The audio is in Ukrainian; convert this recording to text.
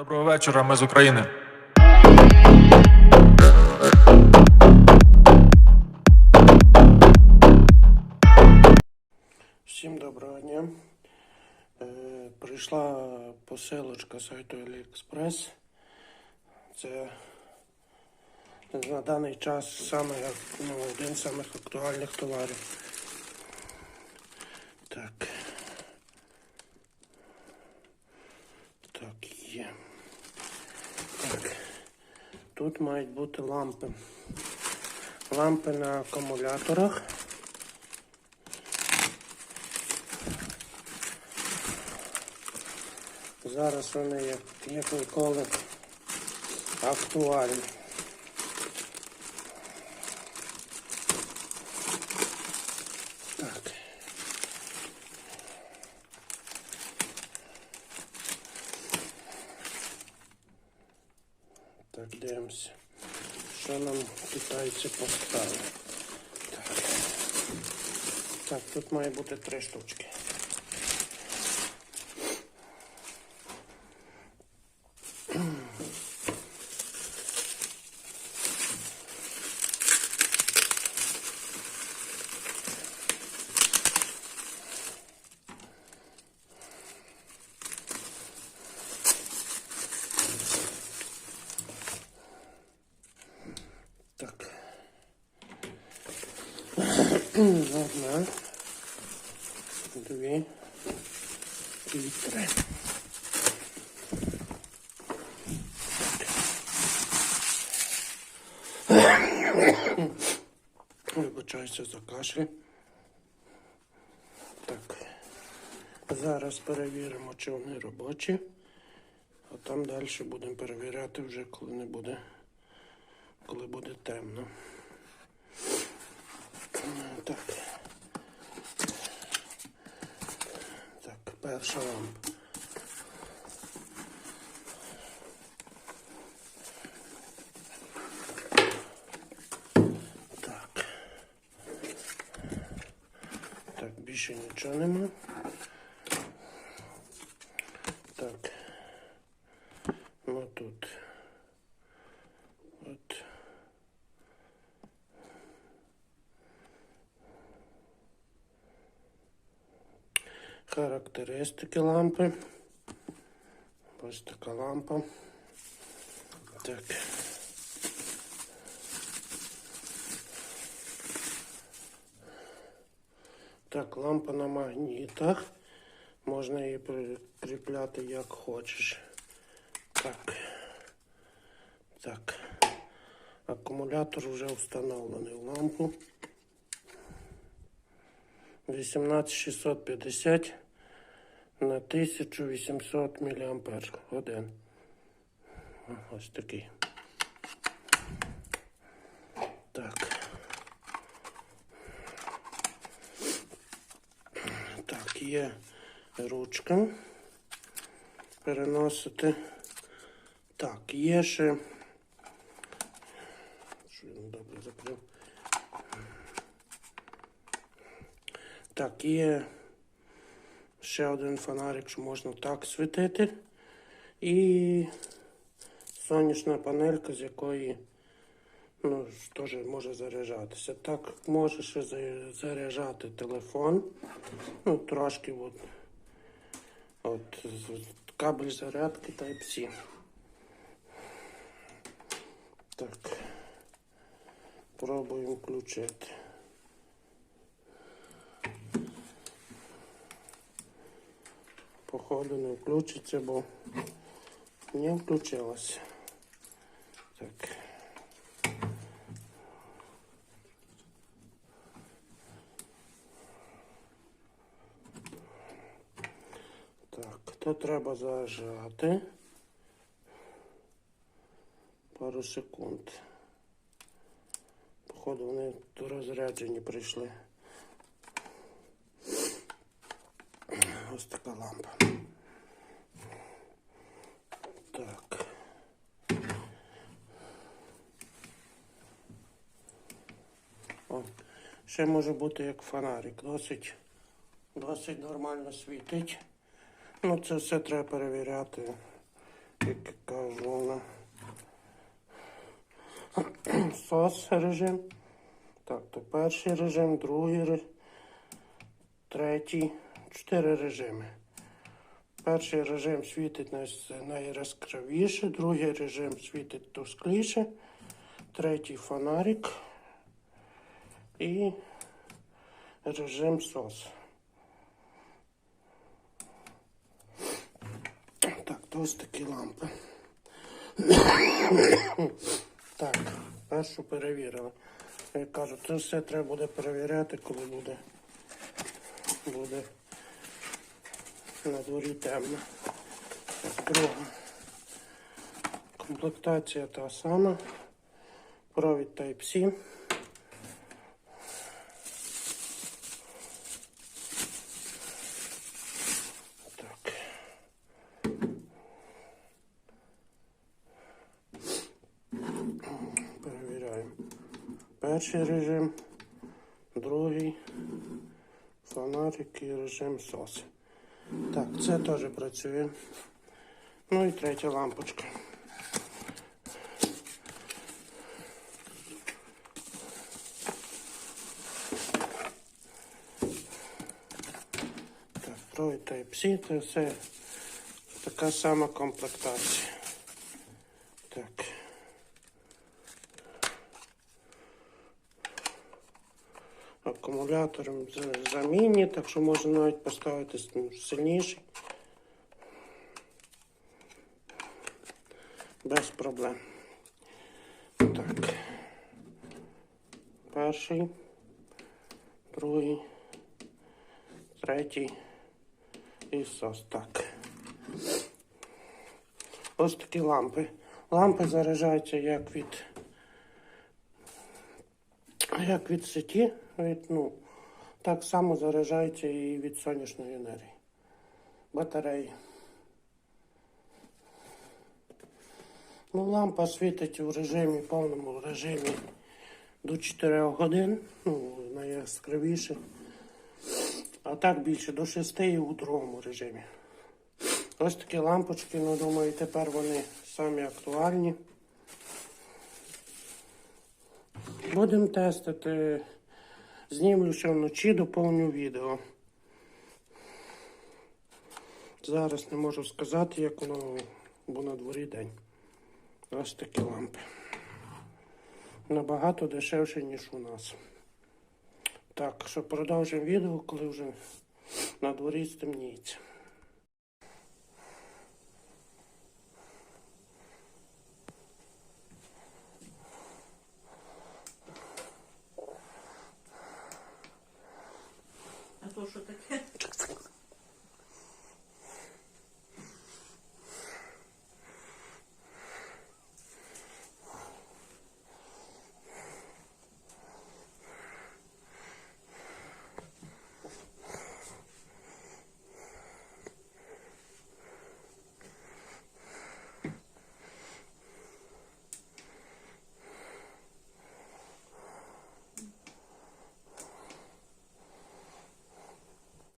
Доброго вечора, ми з України. Всім доброго дня. Е, прийшла посилочка сайту AliExpress. Це на даний час саме, ну, один з самих актуальних товарів. Так, є. Так. Тут мають бути лампи. Лампи на акумуляторах. Зараз вони як, ніколи актуальні. Так. Так, дивимося. Що нам китайці поставили? Так. Так, тут має бути три штучки. Одна. Дві. І три. Вибачаюся за кашль. Так. Зараз перевіримо, чи вони робочі. А там далі будемо перевіряти вже, коли не буде, коли буде темно. Так. Так, перша лампа. Так. Так, більше нічого нема. Так. Ну тут. От. Характеристики лампи. Ось така лампа. Так. Так, лампа на магнітах. Можна її прикріпляти як хочеш. Так. Так. Акумулятор вже встановлений в лампу. 18650 на 1800 мАч. Ось такий. Так. Так, є ручка. Переносити. Так, є ще. Що я добре закрив. Так, є ще один фонарик, що можна так світити. І сонячна панелька, з якої ну, теж може заряджатися. Так, може ще заряджати телефон. Ну, трошки от, от кабель зарядки Type-C. Так. Пробуємо включити. Походу не включиться, бо не включилося. Так. Так, то треба зажати. Пару секунд. Походу вони розряджені прийшли. Ось така лампа. Так. О, ще може бути як фонарик. Досить, досить нормально світить. Ну, це все треба перевіряти Скільки кажу вона. Сос режим. Так, то перший режим, другий режим, третій, чотири режими. Перший режим світить най- найяскравіше, другий режим світить тускліше, третій фонарик і режим сос. Так, ось такі лампи. Так, першу перевірили. Я кажу, це все треба буде перевіряти, коли буде, буде на дворі темно. Друга. Комплектація та сама. Провід Type-C. Перевіряємо. Перший режим, другий фонарик і режим сос. Так, це теж працює. Ну і третя лампочка. Так, провід Type-C, це все така сама комплектація. Так. Акумулятором за- замінні, так що можна навіть поставити сильніший. Без проблем. Так. Перший, другий, третій і сос. Так. Ось такі лампи. Лампи заряджаються як від як від сеті, від, ну, так само заряджається і від сонячної енергії. Батареї. Ну, лампа світить у режимі, повному режимі до 4 годин, ну, найяскравіше. А так більше до 6 і у другому режимі. Ось такі лампочки, ну думаю, тепер вони самі актуальні. Будемо тестити. Знімлю ще вночі, доповню відео. Зараз не можу сказати, як воно, бо на дворі день. Ось такі лампи. Набагато дешевше, ніж у нас. Так, що продовжимо відео, коли вже на дворі стемніється. А то що таке?